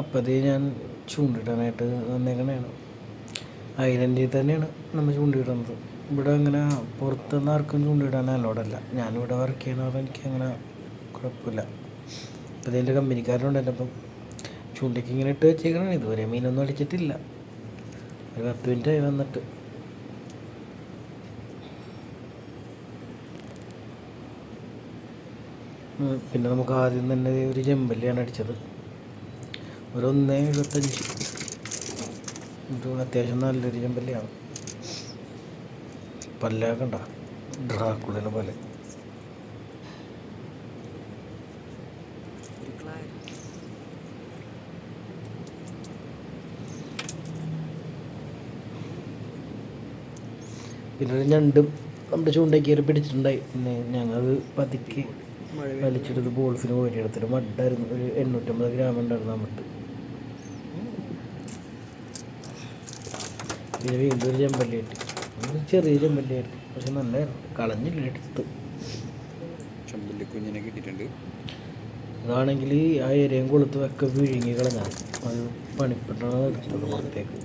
അപ്പതേ ഞാൻ ചൂണ്ടിടാനായിട്ട് വന്നേക്കണേണ്. ഐലൻഡിൽ തന്നെയാണ് നമ്മൾ ചൂണ്ടിടുന്നത് ഇവിടെ അങ്ങനെ പുറത്തുനിന്ന് ആർക്കും ചൂണ്ടിടാൻ അലോഡല്ല ഞാനിവിടെ വർക്ക് ചെയ്യണത് എനിക്ക് അങ്ങനെ കുഴപ്പമില്ല. അപ്പോൾ ഇതിന്റെ കമ്പനിക്കാരുണ്ട് എന്റെ അപ്പം ചൂണ്ടയ്ക്ക് ഇങ്ങനെ ഇട്ട് വെച്ചേക്കണേ ഇതുവരെ മീനൊന്നും അടിച്ചിട്ടില്ല. ഒരു പത്ത് മിനിറ്റ് ആയി വന്നിട്ട് പിന്നെ നമുക്ക് ആദ്യം തന്നെ ഒരു ചെമ്പല്ലിയാണ് അടിച്ചത്. ഒരു ഒന്നേ എഴുപത്തഞ്ച്. ഒരു അത്യാവശ്യം നല്ലൊരു ചെമ്പല്ലിയാണ്. പല്ലാക്കണ്ട. ഡ്രാക്കുളിനെ പോലെ. പിന്നെ ഞണ്ടും നമ്മുടെ ചൂണ്ടയ്ക്ക് കയറി പിടിച്ചിട്ടുണ്ടായി. പിന്നെ ഞങ്ങൾ പതുക്കി വലിച്ചെടുത്ത് ബോൾസിന് പോയിട്ട് എടുത്തിട്ട് മഡായിരുന്നു ഒരു എണ്ണൂറ്റമ്പത് ഗ്രാം ഉണ്ടായിരുന്നു നമ്മട്ട് പിന്നെ വീണ്ടും ചെമ്പല്ലി കിട്ടി. ചെറിയ ചെമ്പല്ലിയായിരുന്നു പക്ഷെ നല്ല കളഞ്ഞില്ല എടുത്ത്. ചെമ്പല്ലി കുഞ്ഞിനെ കിട്ടിയിട്ടുണ്ട്. അതാണെങ്കിൽ ആ എരയും കൊളുത്ത് ഒക്കെ വിഴുങ്ങി കളഞ്ഞാൽ അത് പണിപ്പെട്ടാണ് എടുത്തത് പുറത്തേക്ക്.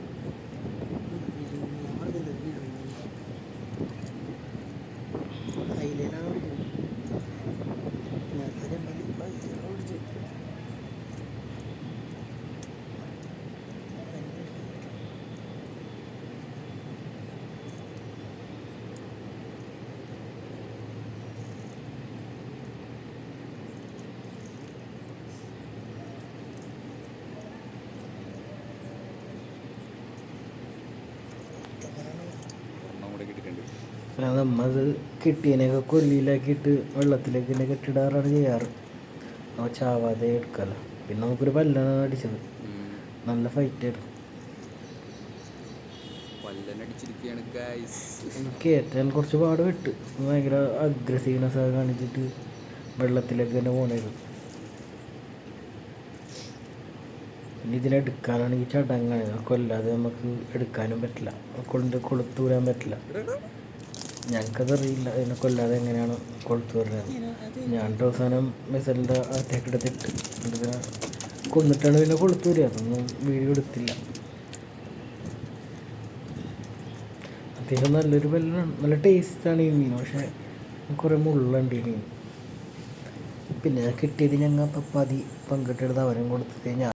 പിന്നെ നമ്മത് കിട്ടിയതിനൊക്കെ കൊല്ലിയിലാക്കിയിട്ട് വെള്ളത്തിലേക്ക് തന്നെ കെട്ടിടാറാണ് ചെയ്യാറ്. അപ്പോൾ ചാവാതെ എടുക്കാമല്ലോ പിന്നെ നമുക്കൊരു പല്ലാണ് അടിച്ചത്. നല്ല ഫൈറ്റ് ആയിരുന്നു. കയറ്റാൻ കുറച്ച് പാട് വിട്ട് ഭയങ്കര അഗ്രസീവ്നെസ് ഒക്കെ കാണിച്ചിട്ട് വെള്ളത്തിലേക്ക് തന്നെ പോണായിരുന്നു പിന്നെ ഇതിനെടുക്കാനാണെങ്കിൽ ചടങ്ങാണ്. കൊല്ലാതെ നമുക്ക് എടുക്കാനും പറ്റില്ല. കൊണ്ട് കൊളുത്തൂരാൻ പറ്റില്ല. ഞങ്ങൾക്കത് അറിയില്ല. ഇതിനെ കൊല്ലാതെ എങ്ങനെയാണ് കൊളുത്തു വരുന്നത് ഞാൻ അവസാനം മിസലിന്റെ അത്യാക്കെടുത്തിട്ട് ഇതിനെ കൊന്നിട്ടാണ് പിന്നെ കൊളുത്തു വരിക. അതൊന്നും വീഡിയോ എടുത്തില്ല. അത്യാവശ്യം നല്ലൊരു വെല്ലാണ് നല്ല ടേസ്റ്റാണ് ഈ മീൻ. പക്ഷേ കുറേ മുള്ളുണ്ട് ഈ മീൻ. പിന്നെ കിട്ടിയത് ഞങ്ങൾ പപ്പാതി പങ്കിട്ടെടുത്ത് അവരും കൊടുത്തിട്ട് ഞാൻ